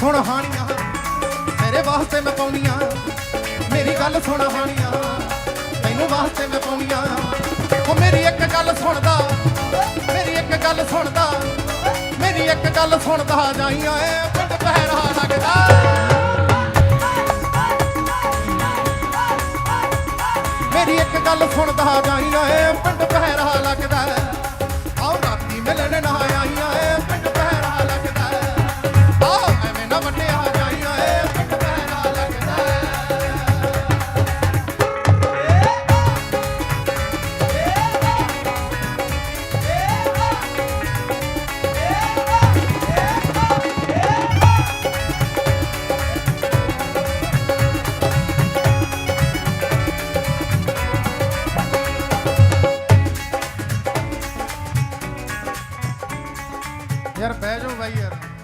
ਸੁਣ ਹਾਣੀਆਂ ਤੇਰੇ ਵਾਸਤੇ ਮੈਂ ਪਾਉਣੀਆਂ। ਮੇਰੀ ਗੱਲ ਸੁਣ ਹਾਣੀਆਂ ਤੈਨੂੰ ਵਾਸਤੇ ਮੈਂ ਪਾਉਣੀਆਂ। ਉਹ ਮੇਰੀ ਇੱਕ ਗੱਲ ਸੁਣਦਾ, ਮੇਰੀ ਇੱਕ ਗੱਲ ਸੁਣਦਾ, ਮੇਰੀ ਇੱਕ ਗੱਲ ਸੁਣਦਾ ਜਾਈਆਂ ਏ ਪਿੰਡ ਪਹਿਰਾ ਲੱਗਦਾ। ਮੇਰੀ ਇੱਕ ਗੱਲ ਸੁਣਦਾ ਜਾਈਆਂ ਏ ਪਿੰਡ ਪਹਿਰਾ ਲੱਗਦਾ। ਆਓ ਰਾਤੀ ਮਿਲਣ ਨਾ Yer pejo vai yer.